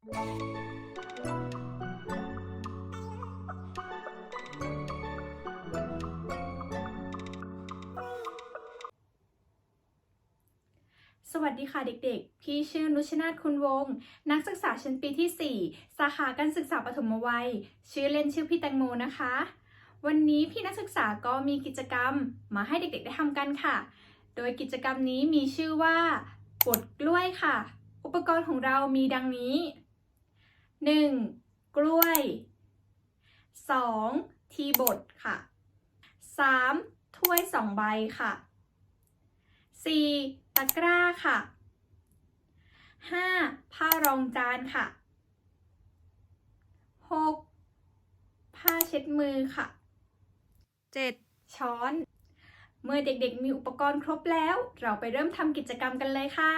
สวัสดีค่ะเด็กๆ พี่ชื่อนุชนาธคุณวงศ์นักศึกษาชั้นปีที่ 4 สาขาการศึกษาปฐมวัย ชื่อเล่นชื่อพี่แตงโมนะคะ วันนี้พี่นักศึกษาก็มีกิจกรรมมาให้เด็กๆได้ทำกันค่ะ โดยกิจกรรมนี้มีชื่อว่าบดกล้วยค่ะ อุปกรณ์ของเรามีดังนี้ 1. กล้วย 2. ทีบดค่ะ 3. ถ้วย2ใบค่ะ 4. ตะกร้าค่ะ 5. ผ้ารองจานค่ะ 6. ผ้าเช็ดมือค่ะ 7. ช้อน เมื่อเด็กๆมีอุปกรณ์ครบแล้ว เราไปเริ่มทำกิจกรรมกันเลยค่ะ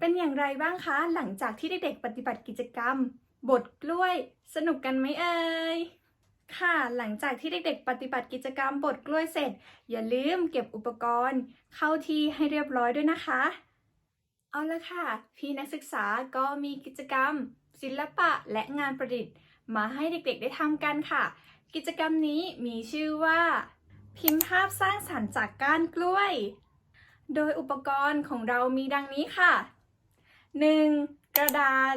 เป็นอย่างไรบ้างคะ หลังจากที่เด็กๆปฏิบัติกิจกรรมบดกล้วย สนุกกันไหมเอ่ยค่ะ หลังจากที่เด็กๆ ปฏิบัติกิจกรรมบดกล้วยเสร็จ อย่าลืมเก็บอุปกรณ์ เข้าที่ให้เรียบร้อยด้วยนะคะ เอาละค่ะ พี่นักศึกษาก็มีกิจกรรม ศิลปะและงานประดิษฐ์ มาให้เด็กๆ ได้ทำกันค่ะ กิจกรรมนี้มีชื่อว่า พิมพ์ภาพสร้างสรรค์จากก้านกล้วย โดยอุปกรณ์ของเรามีดังนี้ค่ะ 1. กระดาษ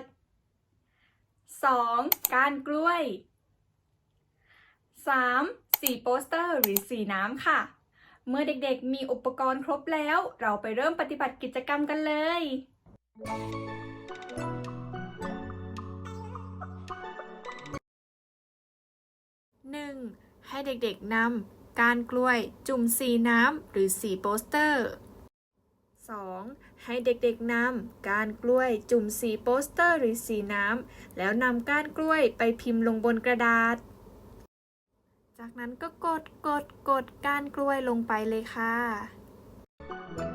2. กานกล้วย 3. สีโปสเตอร์หรือสีน้ำค่ะ เมื่อเด็กๆมีอุปกรณ์ครบแล้ว เราไปเริ่มปฏิบัติกิจกรรมกันเลย 1. ให้เด็กๆนำการกล้วยจุ่มสีน้ำหรือสีโปสเตอร์ 2. ให้เด็กๆนำก้านกล้วยจุ่มสีโปสเตอร์หรือสีน้ำ แล้วนำก้านกล้วยไปพิมพ์ลงบนกระดาษ จากนั้นก็กดกดกดก้านกล้วยลงไปเลยค่ะ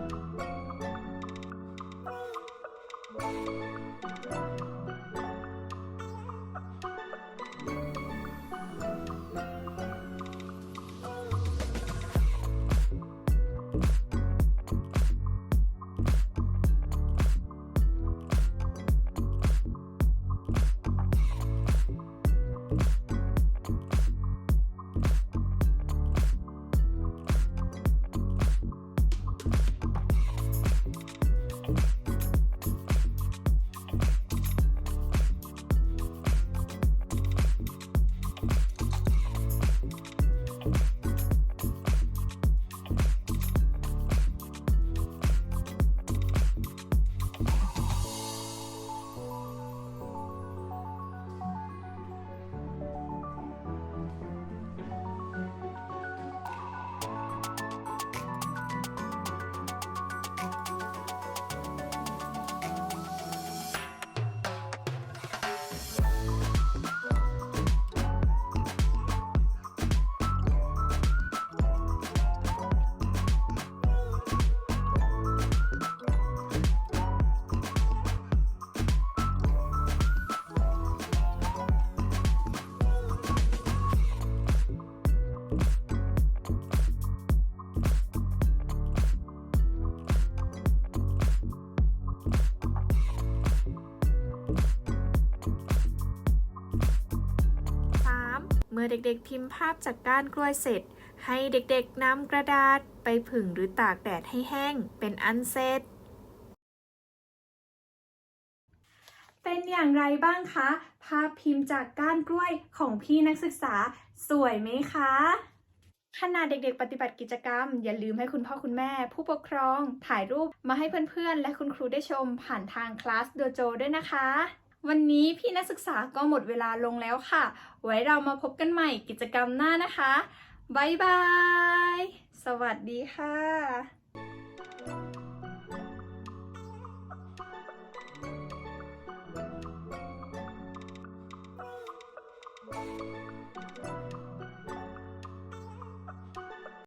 มื่อเด็กๆพิมพ์ภาพจากก้านกล้วยเสร็จ ให้เด็กๆนำกระดาษไปผึ่งหรือตากแดดให้แห้งเป็นอันเสร็จ เป็นอย่างไรบ้างคะ ภาพพิมพ์จากก้านกล้วยของพี่นักศึกษาสวยไหมคะขณะเด็กๆ ปฏิบัติกิจกรรม อย่าลืมให้คุณพ่อคุณแม่ ผู้ปกครอง ถ่ายรูปมาให้เพื่อนๆ และคุณครูได้ชมผ่านทางคลาสโดโจด้วยนะคะ วันนี้พี่นักศึกษาก็หมดเวลาลงแล้วค่ะ ไว้เรามาพบกันใหม่กิจกรรมหน้านะคะบ๊ายบาย สวัสดีค่ะ